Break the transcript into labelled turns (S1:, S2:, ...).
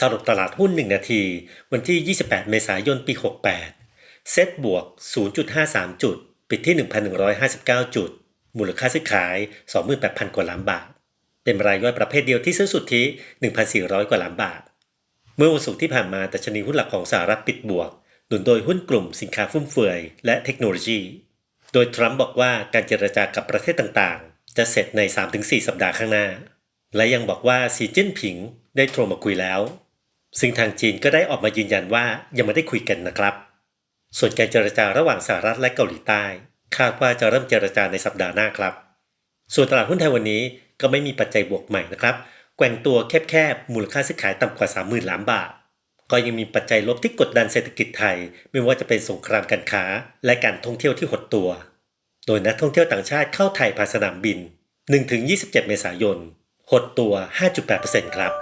S1: สรุปตลาดหุ้น 1 นาที วันที่ 28 เมษายน ปี 68 เซ็ตบวก 0.53 จุด ปิดที่ 1,159 จุด มูลค่าซื้อขาย 28,000 กว่าล้านบาท เป็นรายย่อยประเภทเดียวที่ซื้อสุทธิ 1,400 กว่าล้านบาท เมื่อวันศุกร์ที่ผ่านมาดัชนีหุ้นหลักของสหรัฐปิดบวก หนุนโดยหุ้นกลุ่มสินค้าฟุ่มเฟือยและเทคโนโลยี โดยทรัมป์บอกว่าการเจรจากับประเทศต่างๆ จะเสร็จใน 3-4 สัปดาห์ข้างหน้า และยังบอกว่าสีจิ้นผิงได้โทรมาคุยแล้ว ซึ่งทางจีนก็ได้ออกมายืนยันว่ายังไม่ได้คุยกันนะครับ ส่วนการเจรจาระหว่างสหรัฐและเกาหลีใต้ คาดว่าจะเริ่มเจรจาในสัปดาห์หน้าครับ ส่วนตลาดหุ้นไทยวันนี้ก็ไม่มีปัจจัยบวกใหม่นะครับแกว่งตัวแคบๆมูลค่าซื้อขายต่ำกว่า 30,000ล้านบาท ก็ยังมีปัจจัยลบที่กดดันเศรษฐกิจไทย ไม่ว่าจะเป็นสงครามการค้า และการท่องเที่ยวที่หดตัว โดยนักท่องเที่ยวต่างชาติเข้าไทยผ่านสนามบิน 1-27 เมษายน หดตัว 5.8%ครับ